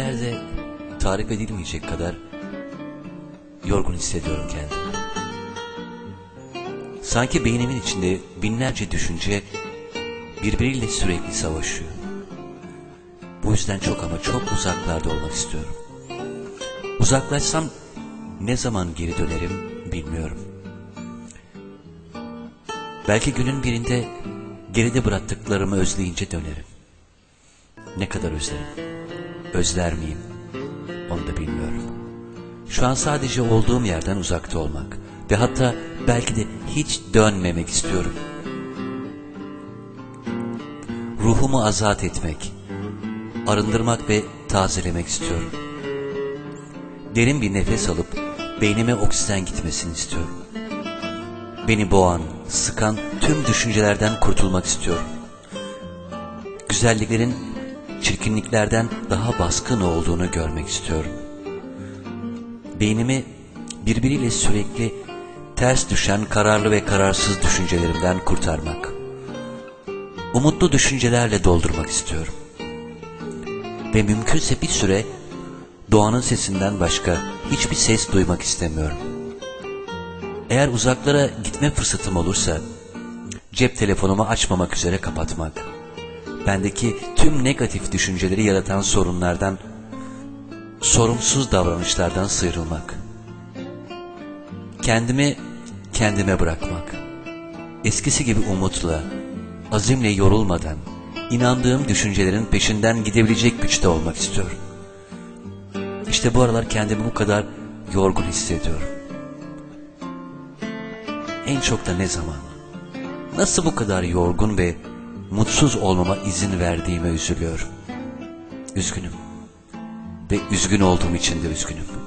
Bugünlerde tarif edilmeyecek kadar yorgun hissediyorum kendimi. Sanki beynimin içinde binlerce düşünce birbiriyle sürekli savaşıyor. Bu yüzden çok ama çok uzaklarda olmak istiyorum. Uzaklaşsam ne zaman geri dönerim bilmiyorum. Belki günün birinde geride bıraktıklarımı özleyince dönerim. Ne kadar özlerim? Özler miyim? Onu da bilmiyorum. Şu an sadece olduğum yerden uzakta olmak ve hatta belki de hiç dönmemek istiyorum. Ruhumu azat etmek, arındırmak ve tazelemek istiyorum. Derin bir nefes alıp beynime oksijen gitmesini istiyorum. Beni boğan, sıkan tüm düşüncelerden kurtulmak istiyorum. Güzelliklerin çirkinliklerden daha baskın olduğunu görmek istiyorum. Beynimi birbiriyle sürekli ters düşen kararlı ve kararsız düşüncelerimden kurtarmak. Umutlu düşüncelerle doldurmak istiyorum. Ve mümkünse bir süre doğanın sesinden başka hiçbir ses duymak istemiyorum. Eğer uzaklara gitme fırsatım olursa cep telefonumu açmamak üzere kapatmak. Bendeki tüm negatif düşünceleri yaratan sorunlardan, sorumsuz davranışlardan sıyrılmak. Kendimi kendime bırakmak. Eskisi gibi umutla, azimle yorulmadan, inandığım düşüncelerin peşinden gidebilecek güçte olmak istiyorum. İşte bu aralar kendimi bu kadar yorgun hissediyorum. En çok da ne zaman? Nasıl bu kadar yorgun ve mutsuz olmama izin verdiğime üzülüyorum. Üzgünüm. Ve üzgün olduğum için de üzgünüm.